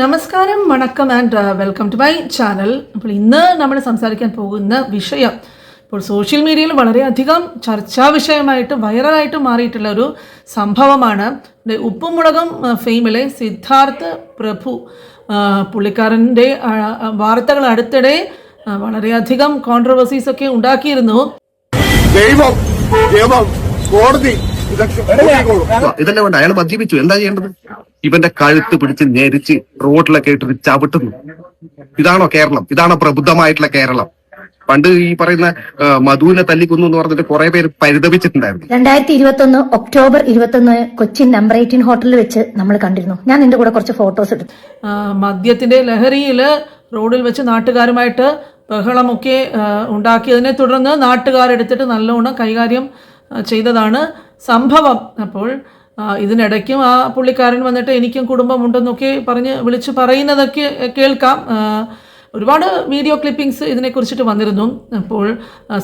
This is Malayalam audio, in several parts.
നമസ്കാരം വണക്കം and welcome to my channel അപ്പോൾ ഇന്ന് നമ്മൾ സംസാരിക്കാൻ പോകുന്ന വിഷയം ഇപ്പോൾ സോഷ്യൽ മീഡിയയിൽ വളരെയധികം ചർച്ചാ വിഷയമായിട്ട് വൈറലായിട്ട് മാറിയിട്ടുള്ള ഒരു സംഭവമാണ് ഉപ്പുമുളകം ഉപ്പും മുളകും ഫെയിമിലെ സിദ്ധാർത്ഥ് പ്രഭു ആ, പുള്ളിക്കാരന്റെ വാർത്തകൾ അടുത്തിടെ വളരെയധികം കോൺട്രവേഴ്സീസ് ഒക്കെ ഉണ്ടാക്കിയിരുന്നു. ദൈവം ദൈവം കോടതി ഇതൊക്കെ നോക്കിക്കോളും. ഇതല്ലേ വേണ്ട അയാൾ മദ്യപിച്ചു. എന്താ ചെയ്യേണ്ടത്? ഇവന്റെ കഴുത്ത് പിടിച്ച് ഞെരിച്ച് റോഡിലൊക്കെ ഇട്ടിട്ട് ചവിട്ടുന്നു. ഇതാണോ കേരളം? ഇതാണോ പ്രബുദ്ധമായിട്ടുള്ള കേരളം? പണ്ട് ഈ പറയുന്ന മധുവിനെ തല്ലിക്കൊന്നു എന്ന് പറഞ്ഞിട്ട് കുറെ പേര് പരിതപിച്ചിട്ടുണ്ടായിരുന്നു. രണ്ടായിരത്തി ഇരുപത്തി ഒന്ന് ഒക്ടോബർ ഇരുപത്തി ഒന്ന് കൊച്ചിൻ നമ്പർ എയ്റ്റീൻ ഹോട്ടലിൽ വെച്ച് നമ്മൾ കണ്ടിരുന്നു. ഞാൻ നിന്റെ കൂടെ കുറച്ച് ഫോട്ടോസ് എടുത്തു. മദ്യത്തിന്റെ ലഹരിയിൽ റോഡിൽ വെച്ച് നാട്ടുകാരുമായിട്ട് ബഹളമൊക്കെ ഉണ്ടാക്കിയതിനെ തുടർന്ന് നാട്ടുകാരെടുത്തിട്ട് നല്ലോണം കൈകാര്യം ചെയ്തതാണ് സംഭവം. അപ്പോൾ ഇതിനിടയ്ക്കും ആ പുള്ളിക്കാരൻ വന്നിട്ട് എനിക്കും കുടുംബമുണ്ടെന്നൊക്കെ പറഞ്ഞ് വിളിച്ച് പറയുന്നതൊക്കെ കേൾക്കാം. ഒരുപാട് വീഡിയോ ക്ലിപ്പിംഗ്സ് ഇതിനെക്കുറിച്ചിട്ട് വന്നിരുന്നു. അപ്പോൾ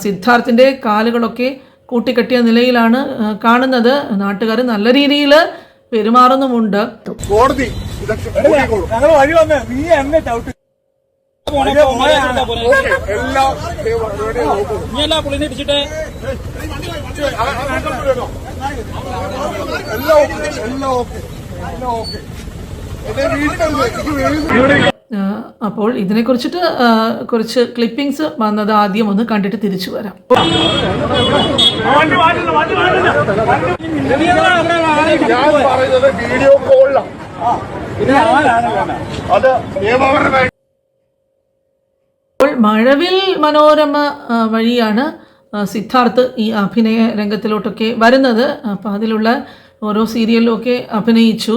സിദ്ധാർത്ഥിന്റെ കാലുകളൊക്കെ കൂട്ടിക്കെട്ടിയ നിലയിലാണ് കാണുന്നത്. നാട്ടുകാർ നല്ല രീതിയിൽ പെരുമാറുന്നുമുണ്ട്. കോടതി എല്ലാം പുള്ളിനെ ഇടിച്ചിട്ട്. അപ്പോൾ ഇതിനെക്കുറിച്ചിട്ട് കുറിച്ചിട്ട് കുറച്ച് ക്ലിപ്പിംഗ്സ് വന്നത് ആദ്യം ഒന്ന് കണ്ടിട്ട് തിരിച്ചു വരാം. ഞാൻ പറയുന്നത് വീഡിയോ കോളിലാണ് അത് നിയമപരമായി അപ്പോൾ മഴവിൽ മനോരമ വഴിയാണ് സിദ്ധാർത്ഥ് ഈ അഭിനയ രംഗത്തിലോട്ടൊക്കെ വരുന്നത്. അപ്പോൾ അതിലുള്ള ഓരോ സീരിയലിലൊക്കെ അഭിനയിച്ചു.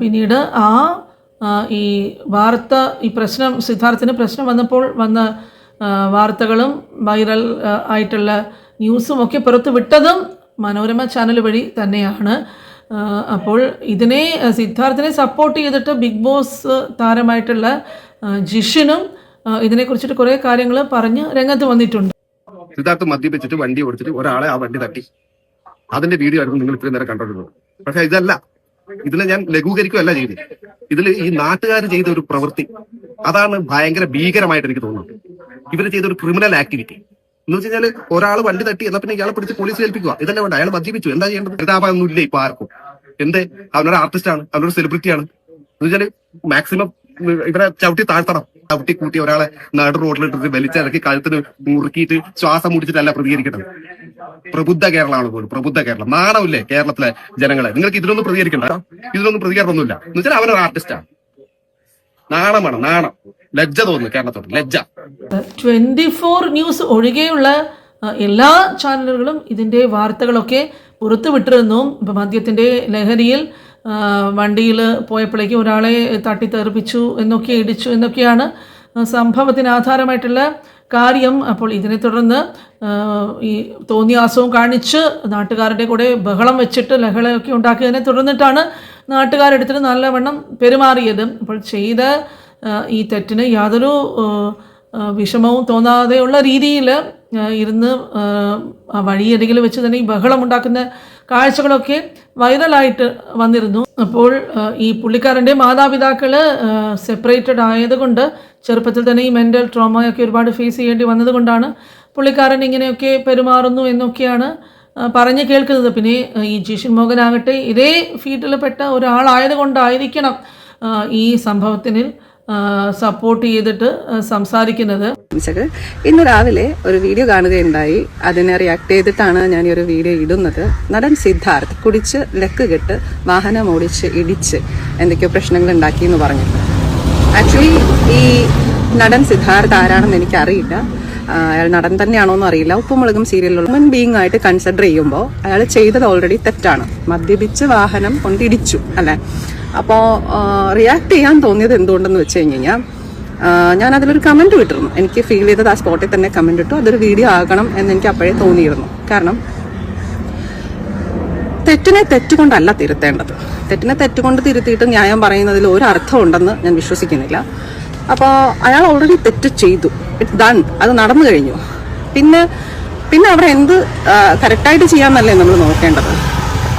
പിന്നീട് ആ ഈ വാർത്ത ഈ പ്രശ്നം സിദ്ധാർത്ഥിന് പ്രശ്നം വന്നപ്പോൾ വന്ന വാർത്തകളും വൈറൽ ആയിട്ടുള്ള ന്യൂസും ഒക്കെ പുറത്ത് വിട്ടതും മനോരമ ചാനൽ വഴി തന്നെയാണ്. അപ്പോൾ ഇതിനെ സിദ്ധാർത്ഥിനെ സപ്പോർട്ട് ചെയ്തിട്ട് ബിഗ് ബോസ് താരമായിട്ടുള്ള ജിഷിനും ഇതിനെക്കുറിച്ചിട്ട് കുറേ കാര്യങ്ങൾ പറഞ്ഞ് രംഗത്ത് വന്നിട്ടുണ്ട്. സിദ്ധാർത്ഥ് മദ്യപിച്ചിട്ട് വണ്ടി ഓടിച്ചിട്ട് ഒരാളെ ആ വണ്ടി തട്ടി. അതിന്റെ വീഡിയോ ആയിരുന്നു നിങ്ങൾ ഇത്രയും നേരം കണ്ടോണ്ടിരുന്നത്. പക്ഷെ ഇതല്ല. ഇതിനെ ഞാൻ ലഘൂകരിക്കുകയല്ല ചെയ്തത്. ഇതിൽ ഈ നാട്ടുകാർ ചെയ്ത ഒരു പ്രവൃത്തി അതാണ് ഭയങ്കര ഭീകരമായിട്ട് എനിക്ക് തോന്നുന്നത്. ഇവർ ചെയ്ത ഒരു ക്രിമിനൽ ആക്ടിവിറ്റി എന്ന് വെച്ച് കഴിഞ്ഞാൽ ഒരാൾ വണ്ടി തട്ടി എന്നാൽ പിന്നെ ഇയാളെ പിടിച്ച് പോലീസ് ഏൽപ്പിക്കുക. ഇതല്ല വേണ്ട അയാൾ മദ്യപിച്ചു എന്താ ചെയ്യേണ്ടത്? പരിതാപമൊന്നും ഇല്ല ഇപ്പൊ ആർക്കും. എന്തേ? അവനൊരു ആർട്ടിസ്റ്റ് ആണ്. അവനൊരു സെലിബ്രിറ്റിയാണ് എന്ന് വെച്ചാൽ മാക്സിമം ഇവരെ ചവിട്ടി താഴ്ത്തണം. ചവിട്ടി കൂട്ടി ഒരാളെ നാട് റോഡിലിട്ടിട്ട് വലിച്ചിറക്കി കഴുത്തിന് മുറുക്കിയിട്ട് ശ്വാസം മുടിച്ചിട്ടല്ല പ്രതികരിക്കേണ്ടത് പ്രബുദ്ധ കേരളമാണ് പോലും പ്രബുദ്ധ കേരളം. നാണമില്ലേ കേരളത്തിലെ ജനങ്ങളെ? നിങ്ങൾക്ക് ഇതിനൊന്നും പ്രതികരിക്കണ്ട. ഇതിനൊന്നും പ്രതികരണമൊന്നുമില്ല. എന്ന് വെച്ചാൽ അവനൊരു ആർട്ടിസ്റ്റാണ് നാണമാണ് നാണം ലജ്ജ തോന്നുന്നു കേരളത്തോട് ലജ്ജ. ട്വന്റി ഫോർ ന്യൂസ് ഒഴികെയുള്ള എല്ലാ ചാനലുകളും ഇതിന്റെ വാർത്തകളൊക്കെ പുറത്തുവിട്ടിരുന്നു. മദ്യത്തിന്റെ ലഹരിയിൽ വണ്ടിയിൽ പോയപ്പോഴേക്കും ഒരാളെ തട്ടിത്തെറിപ്പിച്ചു എന്നൊക്കെ ഇടിച്ചു എന്നൊക്കെയാണ് സംഭവത്തിന് ആധാരമായിട്ടുള്ള കാര്യം അപ്പോൾ ഇതിനെ തുടർന്ന് ഈ തോന്നിയാസവും കാണിച്ച് നാട്ടുകാരുടെ കൂടെ ബഹളം വെച്ചിട്ട് ലഹളയൊക്കെ ഉണ്ടാക്കിയതിനെ തുടർന്നിട്ടാണ് നാട്ടുകാരെടുത്തിട്ട് നല്ലവണ്ണം പെരുമാറിയത്. അപ്പോൾ ചെയ്ത ഈ തെറ്റിന് യാതൊരു വിഷമവും തോന്നാതെയുള്ള രീതിയിൽ ഇരുന്ന് വഴിയരികിൽ വെച്ച് തന്നെ ഈ ബഹളം ഉണ്ടാക്കുന്ന കാഴ്ചകളൊക്കെ വൈറലായിട്ട് വന്നിരുന്നു. അപ്പോൾ ഈ പുള്ളിക്കാരന്റെ മാതാപിതാക്കൾ സെപ്പറേറ്റഡ് ആയതുകൊണ്ട് ചെറുപ്പത്തിൽ തന്നെ ഈ മെന്റൽ ട്രോമയൊക്കെ ഒരുപാട് ഫേസ് ചെയ്യേണ്ടി വന്നതുകൊണ്ടാണ് പുള്ളിക്കാരൻ ഇങ്ങനെയൊക്കെ പെരുമാറുന്നു എന്നൊക്കെയാണ് പറഞ്ഞു കേൾക്കുന്നത്. പിന്നെ ഈ ജിഷിൻ മോഹനാകട്ടെ ഇതേ ഫീൽഡിൽ പെട്ട ഒരാളായതുകൊണ്ടായിരിക്കണം ഈ സംഭവത്തിന് സപ്പോർട്ട് ചെയ്തിട്ട് സംസാരിക്കുന്നത്. ഇന്ന് രാവിലെ ഒരു വീഡിയോ കാണുകയുണ്ടായി. അതിനെ റിയാക്ട് ചെയ്തിട്ടാണ് ഞാൻ ഈ ഒരു വീഡിയോ ഇടുന്നത്. നടൻ സിദ്ധാർത്ഥ് കുടിച്ച് ലക്ക് കെട്ട് വാഹനം ഓടിച്ച് ഇടിച്ച് എന്തൊക്കെയോ പ്രശ്നങ്ങൾ ഉണ്ടാക്കി എന്ന് പറഞ്ഞു ആക്ച്വലി ഈ നടൻ സിദ്ധാർത്ഥ് ആരാണെന്ന് എനിക്കറിയില്ല. അയാൾ നടൻ തന്നെയാണോ എന്ന് അറിയില്ല ഉപ്പുമുളകും സീരിയലിലുള്ള ഹ്യൂമൻ ബീങ് ആയിട്ട് കൺസിഡർ ചെയ്യുമ്പോൾ അയാൾ ചെയ്തത് ഓൾറെഡി തെറ്റാണ്. മദ്യപിച്ച് വാഹനം കൊണ്ടിടിച്ചു അല്ലെ? അപ്പോൾ റിയാക്ട് ചെയ്യാൻ തോന്നിയത് എന്തുകൊണ്ടെന്ന് വെച്ച് കഴിഞ്ഞ് കഴിഞ്ഞാൽ ഞാൻ അതിലൊരു കമന്റ് വിട്ടിരുന്നു എനിക്ക് ഫീൽ ചെയ്തത് ആ സ്പോട്ടിൽ തന്നെ കമന്റ് ഇട്ടു. അതൊരു വീഡിയോ ആകണം എന്ന് എനിക്ക് അപ്പോഴേ തോന്നിയിരുന്നു. കാരണം തെറ്റിനെ തെറ്റുകൊണ്ടല്ല തിരുത്തേണ്ടത്. തെറ്റിനെ തെറ്റുകൊണ്ട് തിരുത്തിയിട്ട് ന്യായം പറയുന്നതിൽ ഒരു അർത്ഥമുണ്ടെന്ന് ഞാൻ വിശ്വസിക്കുന്നില്ല. അപ്പോൾ അയാൾ ഓൾറെഡി തെറ്റ് ചെയ്തു. ഇറ്റ്സ് ഡൺ അത് നടന്നു കഴിഞ്ഞു. പിന്നെ പിന്നെ അവിടെ എന്ത് കറക്റ്റായിട്ട് ചെയ്യാമെന്നല്ലേ നമ്മൾ നോക്കേണ്ടത്?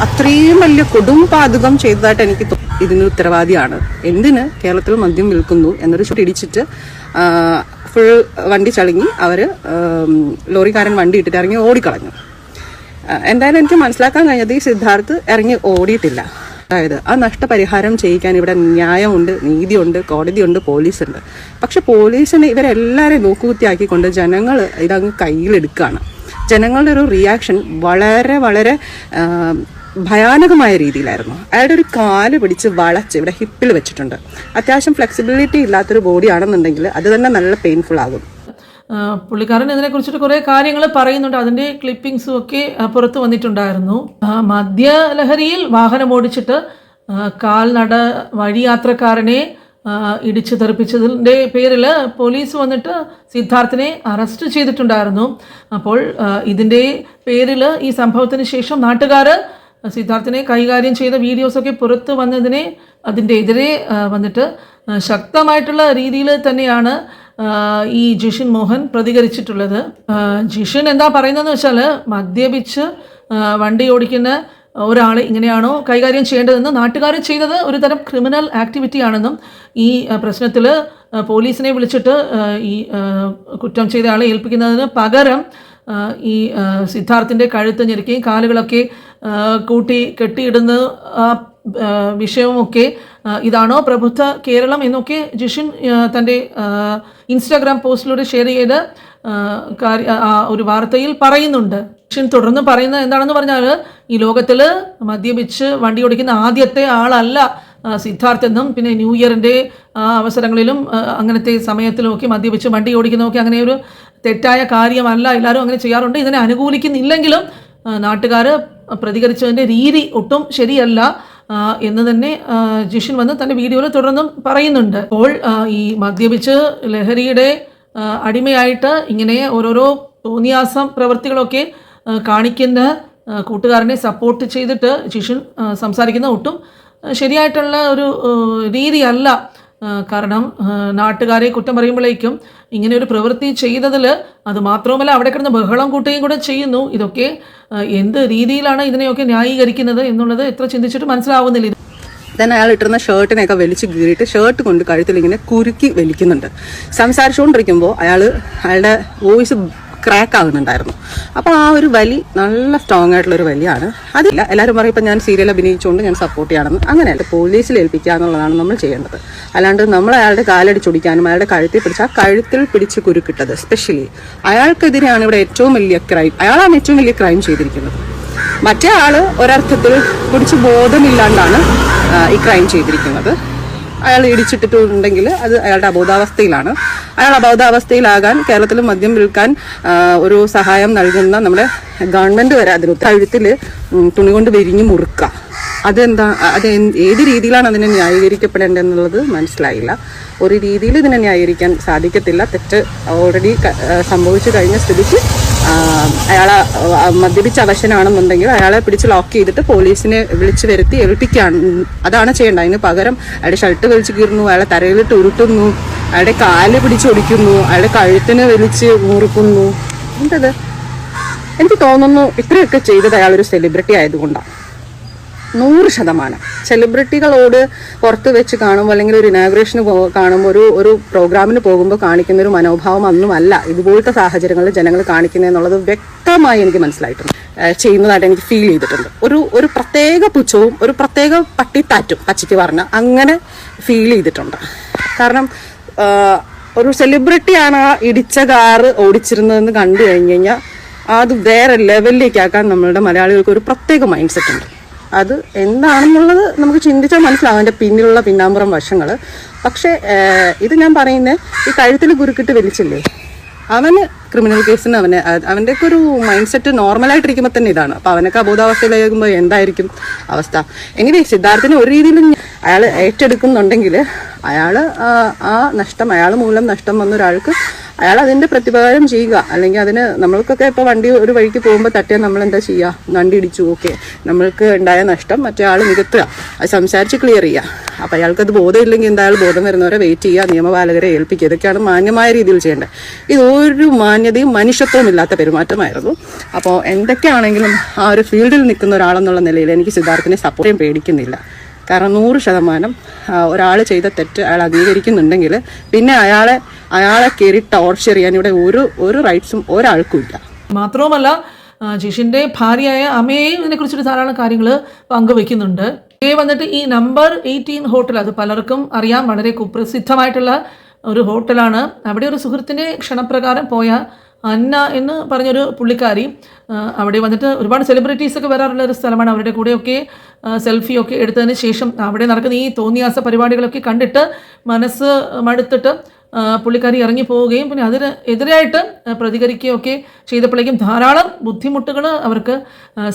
അത്രയും വലിയ കൊടും പാതകം ചെയ്തതായിട്ട് എനിക്ക് ഇതിന് ഉത്തരവാദിയാണ്. എന്തിന് കേരളത്തിൽ മദ്യം വിൽക്കുന്നു എന്നൊരു ചുറ്റി ഇടിച്ചിട്ട് ഫുൾ വണ്ടി ചളുങ്ങി അവർ ലോറിക്കാരൻ വണ്ടി ഇട്ടിട്ട് ഇറങ്ങി ഓടിക്കളഞ്ഞു. എന്തായാലും എനിക്ക് മനസ്സിലാക്കാൻ കഴിഞ്ഞത് ഈ സിദ്ധാർത്ഥ് ഇറങ്ങി ഓടിയിട്ടില്ല. അതായത് ആ നഷ്ടപരിഹാരം ചെയ്യിക്കാൻ ഇവിടെ ന്യായമുണ്ട് നീതിയുണ്ട് കോടതിയുണ്ട് പോലീസുണ്ട്. പക്ഷെ പോലീസിനെ ഇവരെല്ലാവരെയും നോക്കുകുത്തിയാക്കിക്കൊണ്ട് ജനങ്ങൾ ഇതങ്ങ് കയ്യിലെടുക്കുകയാണ്. ജനങ്ങളുടെ ഒരു റിയാക്ഷൻ വളരെ വളരെ ഭയാനകമായ രീതിയിലായിരുന്നു. അയാളുടെ ഒരു കാൽ പിടിച്ച് വളച്ച് ഇവിടെ ഹിപ്പിൽ വെച്ചിട്ടുണ്ട്. അത്യാവശ്യം ഫ്ലെക്സിബിലിറ്റി ഇല്ലാത്തൊരു ബോഡി ആണെന്നുണ്ടെങ്കിൽ അത് തന്നെ നല്ല പെയിൻഫുൾ ആകും. പുള്ളിക്കാരൻ ഇതിനെക്കുറിച്ചിട്ട് കുറേ കാര്യങ്ങൾ പറയുന്നുണ്ട്. അതിന്റെ ക്ലിപ്പിംഗ്സും ഒക്കെ പുറത്തു വന്നിട്ടുണ്ടായിരുന്നു. മദ്യലഹരിയിൽ വാഹനം ഓടിച്ചിട്ട് കാൽനട വഴിയാത്രക്കാരനെ യാത്രക്കാരനെ ഇടിച്ചു തെറിപ്പിച്ചതിന്റെ പേരിൽ പോലീസ് വന്നിട്ട് സിദ്ധാർത്ഥിനെ അറസ്റ്റ് ചെയ്തിട്ടുണ്ടായിരുന്നു. അപ്പോൾ ഇതിന്റെ പേരിൽ ഈ സംഭവത്തിന് ശേഷം നാട്ടുകാർ സിദ്ധാർത്ഥിനെ കൈകാര്യം ചെയ്ത വീഡിയോസൊക്കെ പുറത്ത് വന്നതിനെ അതിന്റെ എതിരെ വന്നിട്ട് ശക്തമായിട്ടുള്ള രീതിയിൽ തന്നെയാണ് ഈ ജിഷിൻ മോഹൻ പ്രതികരിച്ചിട്ടുള്ളത്. ജിഷിൻ എന്താ പറയുന്നതെന്ന് വെച്ചാൽ മദ്യപിച്ച് വണ്ടി ഓടിക്കുന്ന ഒരാൾ ഇങ്ങനെയാണോ കൈകാര്യം ചെയ്യേണ്ടതെന്ന് നാട്ടുകാർ ചെയ്തത് ഒരു തരം ക്രിമിനൽ ആക്ടിവിറ്റി ആണെന്നും ഈ പ്രശ്നത്തിൽ പോലീസിനെ വിളിച്ചിട്ട് ഈ കുറ്റം ചെയ്ത ആളെ ഏൽപ്പിക്കുന്നതിന് പകരം ഈ സിദ്ധാർത്ഥിന്റെ കഴുത്ത് ഞെരുക്കുകയും കാലുകളൊക്കെ കൂട്ടി കെട്ടിയിടുന്ന വിഷയവുമൊക്കെ ഇതാണോ? പ്രബുദ്ധ കേരളം എന്നൊക്കെ ജിഷിൻ തന്റെ ഇൻസ്റ്റാഗ്രാം പോസ്റ്റിലൂടെ ഷെയർ ചെയ്ത് ഒരു വാർത്തയിൽ പറയുന്നുണ്ട്. ജിഷിൻ തുടർന്ന് പറയുന്നത് എന്താണെന്ന് പറഞ്ഞാൽ ഈ ലോകത്തിൽ മദ്യപിച്ച് വണ്ടി ഓടിക്കുന്ന ആദ്യത്തെ ആളല്ല സിദ്ധാർത്ഥ് എന്നും പിന്നെ ന്യൂ ഇയറിന്റെ അവസരങ്ങളിലും അങ്ങനത്തെ സമയത്തിലുമൊക്കെ മദ്യപിച്ച് വണ്ടി ഓടിക്കുന്നതൊക്കെ അങ്ങനെ ഒരു തെറ്റായ കാര്യമല്ല എല്ലാവരും അങ്ങനെ ചെയ്യാറുണ്ട്. ഇതിനെ അനുകൂലിക്കുന്നില്ലെങ്കിലും നാട്ടുകാർ പ്രതികരിച്ചതിന്റെ രീതി ഒട്ടും ശരിയല്ല. എന്ന് തന്നെ ജിഷിൻ വന്ന് തന്റെ വീഡിയോയിൽ തുടർന്നും പറയുന്നുണ്ട്. അപ്പോൾ ഈ മദ്യപിച്ച് ലഹരിയുടെ അടിമയായിട്ട് ഇങ്ങനെ ഓരോരോ തോന്നിയാസം പ്രവൃത്തികളൊക്കെ കാണിക്കുന്ന കൂട്ടുകാരനെ സപ്പോർട്ട് ചെയ്തിട്ട് ജിഷിൻ സംസാരിക്കുന്ന ഒട്ടും ശരിയായിട്ടുള്ള ഒരു രീതിയല്ല. കാരണം നാട്ടുകാരെ കുറ്റം പറയുമ്പോഴേക്കും ഇങ്ങനെ ഒരു പ്രവൃത്തി ചെയ്തതിൽ അത് മാത്രവുമല്ല അവിടെ കിടന്ന് ബഹളം കൂട്ടുകയും കൂടെ ചെയ്യുന്നു. ഇതൊക്കെ എന്ത് രീതിയിലാണ് ഇതിനെയൊക്കെ ന്യായീകരിക്കുന്നത് എന്നുള്ളത് എത്ര ചിന്തിച്ചിട്ട് മനസ്സിലാവുന്നില്ല. ദെൻ അയാൾ ഇട്ടിരുന്ന ഷർട്ടിനെയൊക്കെ വലിച്ചു കീറിയിട്ട് ഷർട്ട് കൊണ്ട് കഴുത്തിൽ ഇങ്ങനെ കുരുക്കി വലിക്കുന്നുണ്ട്. സംസാരിച്ചുകൊണ്ടിരിക്കുമ്പോൾ അയാൾ അയാളുടെ വോയിസ് ക്രാക്ക് ആകുന്നുണ്ടായിരുന്നു. അപ്പോൾ ആ ഒരു വലി നല്ല സ്ട്രോങ് ആയിട്ടുള്ള ഒരു വലിയാണ്. അതില്ല എല്ലാവരും പറയും ഇപ്പം ഞാൻ സീരിയൽ അഭിനയിച്ചുകൊണ്ട് ഞാൻ സപ്പോർട്ട് ചെയ്യണമെന്ന്. അങ്ങനെയല്ല പോലീസിൽ ഏൽപ്പിക്കുക എന്നുള്ളതാണ് നമ്മൾ ചെയ്യേണ്ടത്. അല്ലാണ്ട് നമ്മൾ അയാളുടെ കാലടിച്ചൊടിക്കാനും അയാളുടെ കഴുത്തിൽ പിടിച്ച് ആ കഴുത്തിൽ പിടിച്ച് കുരുക്കിട്ടത് സ്പെഷ്യലി അയാൾക്കെതിരെയാണ് ഇവിടെ ഏറ്റവും വലിയ ക്രൈം അയാളാണ് ഏറ്റവും വലിയ ക്രൈം ചെയ്തിരിക്കുന്നത്. മറ്റേ ആൾ ഒരർത്ഥത്തിൽ കുടിച്ച് ബോധമില്ലാണ്ടാണ് ഈ ക്രൈം ചെയ്തിരിക്കുന്നത്. അയാൾ ഇടിച്ചിട്ടിട്ടുണ്ടെങ്കിൽ അത് അയാളുടെ അബോധാവസ്ഥയിലാണ്. അയാൾ അബോധാവസ്ഥയിലാകാൻ കേരളത്തിൽ മദ്യം വിൽക്കാൻ ഒരു സഹായം നൽകുന്ന നമ്മുടെ ഗവൺമെന്റ് വരെ അതിൽ കഴുത്തിൽ തുണി കൊണ്ട് വിരിഞ്ഞ് മുറുക്കുക. അതെന്താ അത് ഏത് രീതിയിലാണ് അതിനെ ന്യായീകരിക്കപ്പെടേണ്ടതെന്നുള്ളത് മനസ്സിലായില്ല. ഒരു രീതിയിൽ ഇതിനെ ന്യായീകരിക്കാൻ സാധിക്കത്തില്ല. തെറ്റ് ഓൾറെഡി സംഭവിച്ചു കഴിഞ്ഞ സ്ഥിതിക്ക് അയാളെ മദ്യപിച്ച അവശനാണെന്നുണ്ടെങ്കിൽ അയാളെ പിടിച്ച് ലോക്ക് ചെയ്തിട്ട് പോലീസിനെ വിളിച്ചു വരുത്തി ഏൽപ്പിക്കുകയാണ്. അതാണ് ചെയ്യേണ്ടത്. അതിന് പകരം അയാളുടെ ഷർട്ട് വലിച്ചു കീറുന്നു അയാളെ തരയിലിട്ട് ഉരുട്ടുന്നു അയാളുടെ കാൽ പിടിച്ചൊടിക്കുന്നു അയാളുടെ കഴുത്തിന് വലിച്ച് മുറുക്കുന്നു. എന്തത്? എനിക്ക് തോന്നുന്നു ഇത്രയൊക്കെ ചെയ്തത് അയാളൊരു സെലിബ്രിറ്റി ആയതുകൊണ്ടാണ് നൂറ് ശതമാനം. സെലിബ്രിറ്റികളോട് പുറത്ത് വെച്ച് കാണുമ്പോൾ അല്ലെങ്കിൽ ഒരു ഇനാഗ്രേഷന് കാണുമ്പോൾ ഒരു ഒരു പ്രോഗ്രാമിന് പോകുമ്പോൾ കാണിക്കുന്ന ഒരു മനോഭാവം അന്നുമല്ല ഇതുപോലത്തെ സാഹചര്യങ്ങളിൽ ജനങ്ങൾ കാണിക്കുന്നതെന്നുള്ളത് വ്യക്തമായി എനിക്ക് മനസ്സിലായിട്ടുണ്ട്. ചെയ്യുന്നതായിട്ട് എനിക്ക് ഫീൽ ചെയ്തിട്ടുണ്ട്. ഒരു ഒരു പ്രത്യേക പുച്ഛവും ഒരു പ്രത്യേക പട്ടിത്താറ്റും പച്ചയ്ക്ക് പറഞ്ഞ അങ്ങനെ ഫീൽ ചെയ്തിട്ടുണ്ട്. കാരണം ഒരു സെലിബ്രിറ്റിയാണ് ആ ഇടിച്ച കാറ് ഓടിച്ചിരുന്നതെന്ന് കണ്ടു കഴിഞ്ഞ് കഴിഞ്ഞാൽ അത് വേറെ ലെവലിലേക്കാക്കാൻ നമ്മളുടെ മലയാളികൾക്ക് ഒരു പ്രത്യേക മൈൻഡ് സെറ്റ് ഉണ്ട്. അത് എന്താണെന്നുള്ളത് നമുക്ക് ചിന്തിച്ചാൽ മനസ്സിലാവും അതിന്റെ പിന്നിലുള്ള പിന്നാമ്പുറം വശങ്ങൾ പക്ഷേ ഇത് ഞാൻ പറയുന്നത് ഈ കഴുത്തിൽ കുരുക്കിട്ട് വലിച്ചില്ലേ? അവന് ക്രിമിനൽ കേസിന് അവന് അവന്റെ അവന്റെയൊക്കെ ഒരു മൈൻഡ് സെറ്റ് നോർമലായിട്ടിരിക്കുമ്പോൾ തന്നെ ഇതാണ്. അപ്പോൾ അവനൊക്കെ അബോധാവസ്ഥയിലാകുമ്പോൾ എന്തായിരിക്കും അവസ്ഥ? എനിവേ സിദ്ധാർത്ഥിന് ഒരു രീതിയിലും അയാൾ ഏറ്റെടുക്കുന്നുണ്ടെങ്കിൽ അയാൾ ആ നഷ്ടം അയാൾ മൂലം നഷ്ടം വന്ന ഒരാൾക്ക് അയാൾ അതിന്റെ പ്രതിപകാരം ചെയ്യുക. അല്ലെങ്കിൽ അതിന് നമ്മൾക്കൊക്കെ ഇപ്പോൾ വണ്ടി ഒരു വഴിക്ക് പോകുമ്പോൾ തട്ടിയാൽ നമ്മൾ എന്താ ചെയ്യുക വണ്ടി ഇടിച്ചു ഓക്കെ. നമ്മൾക്ക് ഉണ്ടായ നഷ്ടം മറ്റേ ആൾ നികത്തുക. അത് സംസാരിച്ച് ക്ലിയർ ചെയ്യുക അപ്പോൾ അയാൾക്കത് ബോധമില്ലെങ്കിൽ എന്തായാലും ബോധം വരുന്നവരെ വെയിറ്റ് ചെയ്യുക നിയമപാലകരെ ഏൽപ്പിക്കുക. ഇതൊക്കെയാണ് മാന്യമായ രീതിയിൽ ചെയ്യേണ്ടത്. ഇതൊരു മാന്യതയും മനുഷ്യത്വവും ഇല്ലാത്ത പെരുമാറ്റമായിരുന്നു. അപ്പോൾ എന്തൊക്കെയാണെങ്കിലും ആ ഒരു ഫീൽഡിൽ നിൽക്കുന്ന ഒരാളെന്നുള്ള നിലയിൽ എനിക്ക് സിദ്ധാർത്ഥിനെ സപ്പോർട്ട് പേടിക്കുന്നില്ല. കാരണം നൂറ് ശതമാനം ഒരാൾ ചെയ്ത തെറ്റ് അയാൾ അംഗീകരിക്കുന്നുണ്ടെങ്കിൽ പിന്നെ അയാളെ അയാളെ കയറി ടോർച്ചർ ചെയ്യാൻ ഇവിടെ ഒരു ഒരു റൈറ്റ്സും ഒരാൾക്കും ഇല്ല. മാത്രവുമല്ല ജിഷിന്റെ ഭാര്യയായ അമ്മയെയും ഇതിനെക്കുറിച്ചൊരു ധാരാളം കാര്യങ്ങൾ പങ്കുവെക്കുന്നുണ്ട്. വന്നിട്ട് ഈ നമ്പർ എയ്റ്റീൻ ഹോട്ടൽ അത് പലർക്കും അറിയാം വളരെ കുപ്രസിദ്ധമായിട്ടുള്ള ഒരു ഹോട്ടലാണ് അവിടെ ഒരു സുഹൃത്തിന്റെ ക്ഷണപ്രകാരം പോയ അന്ന എന്ന് പറഞ്ഞൊരു പുള്ളിക്കാരി അവിടെ വന്നിട്ട് ഒരുപാട് സെലിബ്രിറ്റീസ് ഒക്കെ വരാറുള്ള ഒരു സ്ഥലമാണ്. അവരുടെ കൂടെയൊക്കെ സെൽഫിയൊക്കെ എടുത്തതിന് ശേഷം അവിടെ നടക്കുന്ന ഈ തോന്നിയാസ പരിപാടികളൊക്കെ കണ്ടിട്ട് മനസ്സ് മടുത്തിട്ട് പുള്ളിക്കാരി ഇറങ്ങി പോവുകയും പിന്നെ അതിന് എതിരായിട്ട് പ്രതികരിക്കുകയൊക്കെ ചെയ്തപ്പോഴേക്കും ധാരാളം ബുദ്ധിമുട്ടുകൾ അവർക്ക്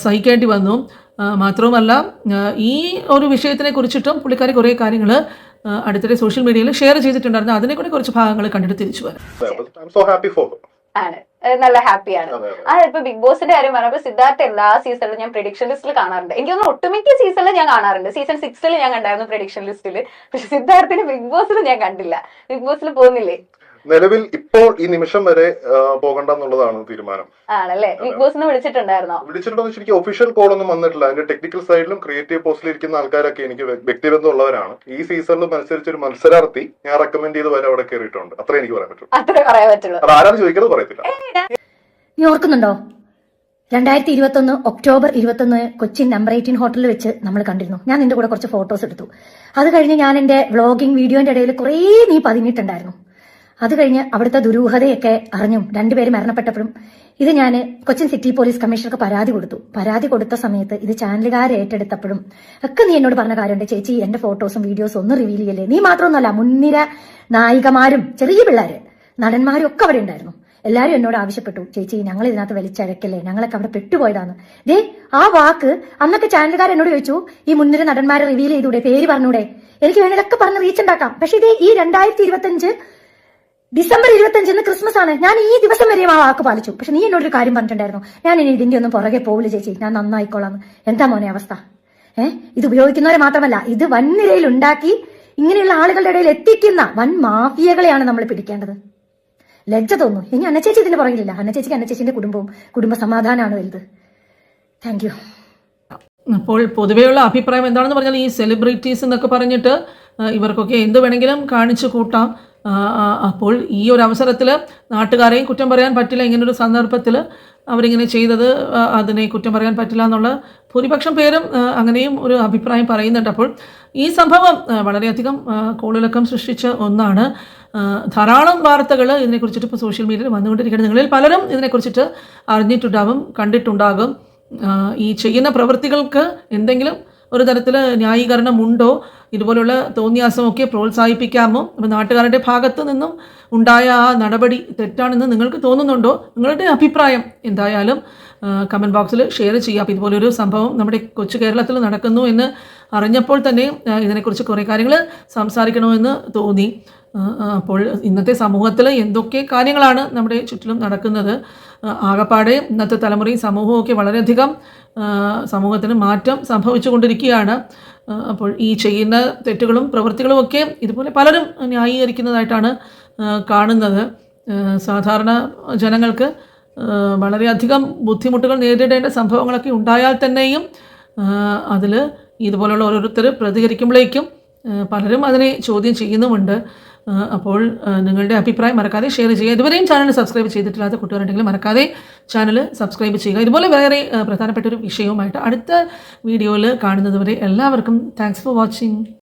സഹിക്കേണ്ടി വന്നു. മാത്രവുമല്ല ഈ ഒരു വിഷയത്തിനെ കുറിച്ചിട്ടും പുള്ളിക്കാരി കുറേ കാര്യങ്ങൾ അടുത്തിടെ സോഷ്യൽ മീഡിയയിൽ ഷെയർ ചെയ്തിട്ടുണ്ടായിരുന്നു. അതിനെ കൂടി കുറച്ച് ഭാഗങ്ങൾ കണ്ടിട്ട് തിരിച്ചു വരാം. ആണ്. നല്ല ഹാപ്പിയാണ്. അതെ, അതെ. ആ ഇപ്പൊ ബിഗ് ബോസിന്റെ കാര്യം പറഞ്ഞപ്പോ സിദ്ധാർത്ഥ എല്ലാ സീസണിലും ഞാൻ പ്രഡിക്ഷൻ ലിസ്റ്റിൽ കാണാറുണ്ട്. എനിക്ക് തോന്നുന്നു ഒട്ടുമിക്ക സീസണിൽ ഞാൻ കാണാറുണ്ട്. സീസൺ സിക്സിൽ ഞാൻ കണ്ടായിരുന്നു പ്രഡിക്ഷൻ ലിസ്റ്റിൽ പക്ഷെ സിദ്ധാർത്ഥിന് ബിഗ് ബോസിൽ ഞാൻ കണ്ടില്ല. ബിഗ് ബോസിൽ പോകുന്നില്ലേ? നിലവിൽ ഇപ്പോൾ ഈ നിമിഷം വരെ പോകണ്ട എന്നുള്ളതാണ് തീരുമാനം. ആണല്ലേ? ബിഗ് ബോസിനെ വിളിച്ചിട്ടുണ്ടായിരുന്നോ? വിളിച്ചിട്ടുണ്ടോ ശരിക്കും ഒഫീഷ്യൽ കോൾ ഒന്നും വന്നിട്ടില്ല. അതിന്റെ ടെക്നിക്കൽ സൈഡിലും ക്രിയേറ്റീവ് പോസ്റ്റിൽ ഇരിക്കുന്ന ആൾക്കാരൊക്കെ എനിക്ക് വ്യ- വ്യക്തിബന്ധമുള്ളവരാണ്. ഈ സീസണിൽ മത്സരിച്ച ഒരു മത്സരാർത്ഥി ഞാൻ റെക്കമെൻഡ് ചെയ്ത് വരെ അവിടെ കയറിയിട്ടുണ്ട് അത്ര എനിക്ക് പറയാൻ പറ്റുള്ളൂ. അത്രേ പറയാൻ പറ്റുള്ളൂ. അത് ആരാണ് ചോദിക്കുന്നത് പറയത്തില്ല. നീ ഓർക്കുന്നുണ്ടോ? രണ്ടായിരത്തി ഇരുപത്തൊന്ന് ഒക്ടോബർ ഇരുപത്തൊന്ന് കൊച്ചി നമ്പർ എയ്റ്റീൻ ഹോട്ടലിൽ വെച്ച് നമ്മൾ കണ്ടിരുന്നു. ഞാൻ നിന്റെ കൂടെ കുറച്ച് ഫോട്ടോസ് എടുത്തു. അത് കഴിഞ്ഞ് ഞാൻ എന്റെ വ്ളോഗിംഗ് വീഡിയോന്റെ ഇടയിൽ കുറേ നീ പതിഞ്ഞിട്ടുണ്ടായിരുന്നു. അത് കഴിഞ്ഞ് അവിടുത്തെ ദുരൂഹതയൊക്കെ അറിഞ്ഞും രണ്ടുപേരും മരണപ്പെട്ടപ്പോഴും ഇത് ഞാൻ കൊച്ചിൻ സിറ്റി പോലീസ് കമ്മീഷണർക്ക് പരാതി കൊടുത്തു. പരാതി കൊടുത്ത സമയത്ത് ഇത് ചാനലുകാർ ഏറ്റെടുത്തപ്പോഴും ഒക്കെ നീ എന്നോട് പറഞ്ഞ കാര്യമുണ്ട്. ചേച്ചി എന്റെ ഫോട്ടോസും വീഡിയോസും ഒന്നും റിവീൽ ചെയ്യല്ലേ? നീ മാത്രമൊന്നുമല്ല മുൻനിര നായികമാരും ചെറിയ പിള്ളേര് നടന്മാരും ഒക്കെ അവിടെ ഉണ്ടായിരുന്നു. എല്ലാരും എന്നോട് ആവശ്യപ്പെട്ടു. ചേച്ചി ഞങ്ങൾ ഇതിനകത്ത് വലിച്ചഴക്കല്ലേ? ഞങ്ങളൊക്കെ അവിടെ പെട്ടുപോയതാണ് ദേ ആ വാക്ക് അന്നൊക്കെ ചാനലുകാർ എന്നോട് ചോദിച്ചു ഈ മുൻനിര നടന്മാരെ റിവീൽ ചെയ്തൂടെ? പേര് പറഞ്ഞൂടെ? എനിക്ക് വേണേലൊക്കെ പറഞ്ഞ് റീച്ച് ഉണ്ടാക്കാം. പക്ഷെ ഇതേ ഈ രണ്ടായിരത്തി ഇരുപത്തഞ്ച് ഡിസംബർ ഇരുപത്തഞ്ചിന് ക്രിസ്മസ് ആണ്. ഞാൻ ഈ ദിവസം വരെയും ആ വാക്ക് പാലിച്ചു. പക്ഷെ നീ എന്നോട് ഒരു കാര്യം പറഞ്ഞിട്ടുണ്ടായിരുന്നു. ഞാൻ ഇനി ഇതിന്റെ ഒന്നും പുറകെ പോവില്ല ചേച്ചി. ഞാൻ നന്നായിക്കോളാം. എന്താ മോനെ അവസ്ഥ? ഏഹ് ഇത് ഉപയോഗിക്കുന്നവരെ മാത്രമല്ല ഇത് വൻനിരയിൽ ഉണ്ടാക്കി ഇങ്ങനെയുള്ള ആളുകളുടെ ഇടയിൽ എത്തിക്കുന്ന വൻ മാഫിയകളെയാണ് നമ്മൾ പിടിക്കേണ്ടത്. ലജ്ജ തോന്നുന്നു. ഇനി അന്നച്ചേച്ചി ഇതിന്റെ പുറകിലില്ല. അന്നച്ചേച്ചിക്ക് അന്നച്ചേച്ചിന്റെ കുടുംബവും കുടുംബ സമാധാനമാണ് വലുത്. താങ്ക് യു അപ്പോൾ പൊതുവെയുള്ള അഭിപ്രായം എന്താണെന്ന് പറഞ്ഞാൽ ഈ സെലിബ്രിറ്റീസ് എന്നൊക്കെ പറഞ്ഞിട്ട് ഇവർക്കൊക്കെ എന്ത് വേണമെങ്കിലും കാണിച്ചു കൂട്ടാം. അപ്പോൾ ഈ ഒരു അവസരത്തിൽ നാട്ടുകാരെയും കുറ്റം പറയാൻ പറ്റില്ല. ഇങ്ങനൊരു സന്ദർഭത്തിൽ അവരിങ്ങനെ ചെയ്തത് അതിനെ കുറ്റം പറയാൻ പറ്റില്ല എന്നുള്ള ഭൂരിപക്ഷം പേരും അങ്ങനെയും ഒരു അഭിപ്രായം പറയുന്നുണ്ട്. അപ്പോൾ ഈ സംഭവം വളരെയധികം കോളിളക്കം സൃഷ്ടിച്ച ഒന്നാണ്. ധാരാളം വാർത്തകൾ ഇതിനെക്കുറിച്ചിട്ട് ഇപ്പോൾ സോഷ്യൽ മീഡിയയിൽ വന്നുകൊണ്ടിരിക്കുന്നത് നിങ്ങളിൽ പലരും ഇതിനെക്കുറിച്ചിട്ട് അറിഞ്ഞിട്ടുണ്ടാകും കണ്ടിട്ടുണ്ടാകും. ഈ ചെയ്യുന്ന പ്രവൃത്തികൾക്ക് എന്തെങ്കിലും ഒരു തരത്തിൽ ന്യായീകരണമുണ്ടോ? ഇതുപോലുള്ള തോന്നിയാസമൊക്കെ പ്രോത്സാഹിപ്പിക്കാമോ? അപ്പോൾ നാട്ടുകാരുടെ ഭാഗത്തു നിന്നും ഉണ്ടായ ആ നടപടി തെറ്റാണെന്ന് നിങ്ങൾക്ക് തോന്നുന്നുണ്ടോ? നിങ്ങളുടെ അഭിപ്രായം എന്തായാലും കമന്റ് ബോക്സിൽ ഷെയർ ചെയ്യാം അപ്പോൾ ഇതുപോലൊരു സംഭവം നമ്മുടെ കൊച്ചു കേരളത്തിൽ നടക്കുന്നു എന്ന് അറിഞ്ഞപ്പോൾ തന്നെ ഇതിനെക്കുറിച്ച് കുറേ കാര്യങ്ങൾ സംസാരിക്കണമെന്ന് തോന്നി. അപ്പോൾ ഇന്നത്തെ സമൂഹത്തിൽ എന്തൊക്കെ കാര്യങ്ങളാണ് നമ്മുടെ ചുറ്റിലും നടക്കുന്നത്? ആകപ്പാടെ ഇന്നത്തെ തലമുറയും സമൂഹമൊക്കെ വളരെയധികം സമൂഹത്തിന് മാറ്റം സംഭവിച്ചുകൊണ്ടിരിക്കുകയാണ്. അപ്പോൾ ഈ ചെയ്യുന്ന തെറ്റുകളും പ്രവൃത്തികളും ഒക്കെ ഇതുപോലെ പലരും ന്യായീകരിക്കുന്നതായിട്ടാണ് കാണുന്നത്. സാധാരണ ജനങ്ങൾക്ക് വളരെയധികം ബുദ്ധിമുട്ടുകൾ നേരിടേണ്ട സംഭവങ്ങളൊക്കെ ഉണ്ടായാൽ തന്നെയും അതിൽ ഇതുപോലുള്ള ഓരോരുത്തർ പ്രതികരിക്കുമ്പോഴേക്കും പലരും അതിനെ ചോദ്യം ചെയ്യുന്നുമുണ്ട്. അപ്പോൾ നിങ്ങളുടെ അഭിപ്രായം മറക്കാതെ ഷെയർ ചെയ്യുക. ഇതുവരെയും ചാനൽ സബ്സ്ക്രൈബ് ചെയ്തിട്ടില്ലാത്ത കുട്ടികളുണ്ടെങ്കിൽ മറക്കാതെ ചാനൽ സബ്സ്ക്രൈബ് ചെയ്യുക. ഇതുപോലെ വേറെ പ്രധാനപ്പെട്ട ഒരു വിഷയവുമായിട്ട് അടുത്ത വീഡിയോയിൽ കാണുന്നതുവരെ എല്ലാവർക്കും താങ്ക്സ് ഫോർ വാച്ചിങ്